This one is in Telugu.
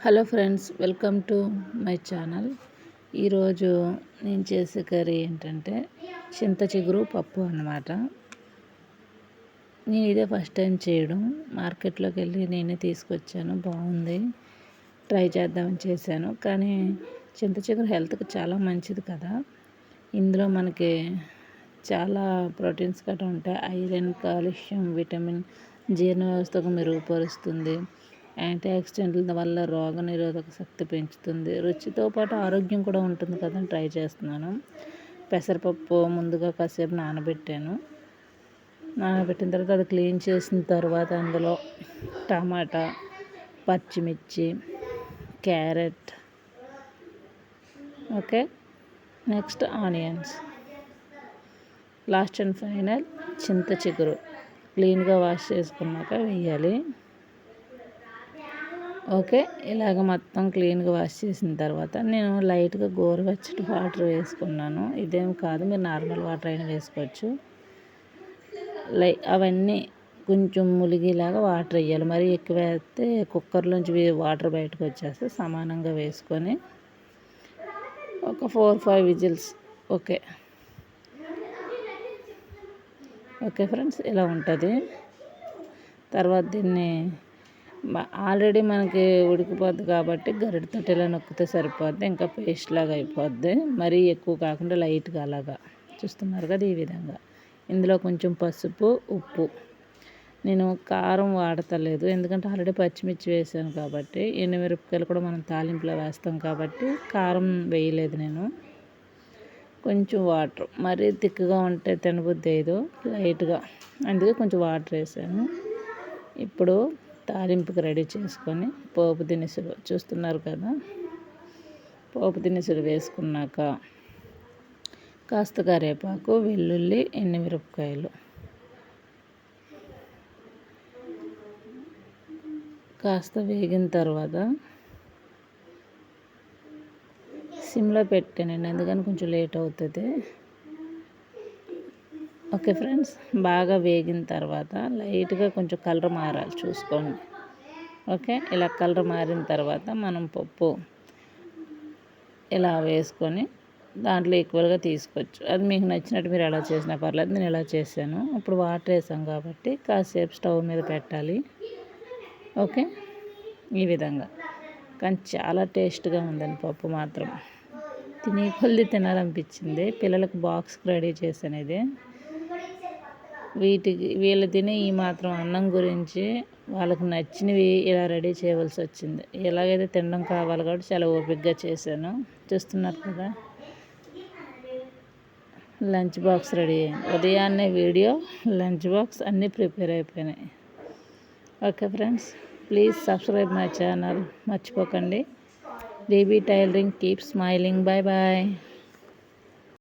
Hello friends welcome to my channel. ఈరోజు నేను చేసే కర్రీ ఏంటంటే చింత చిగురు పప్పు అన్నమాట. నేను ఇదే ఫస్ట్ టైం చేయడం. మార్కెట్లోకి వెళ్ళి నేనే తీసుకొచ్చాను. బాగుంది. ట్రై చేద్దామని చేశాను. కానీ చింత చిగురు హెల్త్కి చాలా మంచిది కదా. ఇందులో మనకి చాలా ప్రోటీన్స్ గట్రా ఉంటాయి. ఐరన్ కాల్షియం విటమిన్ జీర్ణ వ్యవస్థకు మెరుగుపరుస్తుంది. యాంటీ ఆక్సిడెంట్ల వల్ల రోగ నిరోధక శక్తి పెంచుతుంది. రుచితో పాటు ఆరోగ్యం కూడా ఉంటుంది కదా ట్రై చేస్తున్నాను. పెసరపప్పు ముందుగా కాసేపు నానబెట్టాను. నానబెట్టిన తర్వాత అది క్లీన్ చేసిన తర్వాత అందులో టమాటా పచ్చిమిర్చి carrot okay? Next onions. Last and final చింత చిగురు. క్లీన్గా వాష్ చేసుకున్నాక వేయాలి. ఓకే. ఇలాగ మొత్తం క్లీన్గా వాష్ చేసిన తర్వాత నేను లైట్గా గోరువెచ్చటి వాటర్ వేసుకున్నాను. ఇదేం కాదు మీరు నార్మల్ వాటర్ అయినా వేసుకోవచ్చు. లై అవన్నీ కొంచెం ములిగేలాగా వాటర్ వేయాలి. మరి ఎక్కువ వేస్తే కుక్కర్లోంచి వాటర్ బయటకు వచ్చేస్తే సమానంగా వేసుకొని ఒక four five whistles. Okay. Okay friends ఇలా ఉంటుంది. తర్వాత దీన్ని ఆల్రెడీ మనకి ఉడికిపోద్ది కాబట్టి గరిటతో ఇలా నొక్కితే సరిపోద్ది ఇంకా పేస్ట్ లాగా అయిపోద్ది. మరీ ఎక్కువ కాకుండా లైట్గా అలాగా. చూస్తున్నారు కదా ఈ విధంగా. ఇందులో కొంచెం పసుపు ఉప్పు. నేను కారం వాడతలేదు. ఎందుకంటే ఆల్రెడీ పచ్చిమిర్చి వేసాను కాబట్టి ఎండుమిరపకాయలు కూడా మనం తాలింపులో వేస్తాం కాబట్టి కారం వేయలేదు నేను. కొంచెం వాటర్. మరీ తిక్కుగా ఉంటే తినబుద్ధి అయ్యదు లైట్గా. అందుకే కొంచెం వాటర్ వేసాను. ఇప్పుడు తాలింపుకి రెడీ చేసుకొని పోపు దినుసులు చూస్తున్నారు కదా. పోపు దినుసులు వేసుకున్నాక కాస్త కరివేపాకు వెల్లుల్లి మిరపకాయలు కాస్త వేగిన తర్వాత సిమ్లో పెట్టానండి అందుకని కొంచెం లేట్ అవుతుంది. ఓకే ఫ్రెండ్స్ బాగా వేగిన తర్వాత లైట్గా కొంచెం కలర్ మారాలి చూసుకోండి. ఓకే ఇలా కలర్ మారిన తర్వాత మనం పప్పు ఇలా వేసుకొని దాంట్లో ఈక్వల్గా తీసుకోవచ్చు. అది మీకు నచ్చినట్టు మీరు ఎలా చేసినా పర్లేదు నేను ఎలా చేశాను. ఇప్పుడు వాటర్ వేసాం కాబట్టి కాసేపు స్టవ్ మీద పెట్టాలి. ఓకే ఈ విధంగా. కానీ చాలా టేస్ట్గా ఉందండి పప్పు మాత్రం. తినే కొద్ది తినాలనిపించింది. పిల్లలకు బాక్స్కి రెడీ చేసాను ఇది. వీటికి వీళ్ళు తినే ఈ మాత్రం అన్నం గురించి వాళ్ళకి నచ్చినవి ఇలా రెడీ చేయవలసి వచ్చింది. ఎలాగైతే తినడం కావాలి కాబట్టి చాలా ఓపికగా చేశాను. చూస్తున్నారు కదా? లంచ్ బాక్స్ రెడీ అయింది. ఉదయాన్నే వీడియో లంచ్ బాక్స్ అన్నీ ప్రిపేర్ అయిపోయినాయి. Okay friends please subscribe my channel మర్చిపోకండి. Baby tailoring keep smiling. Bye bye.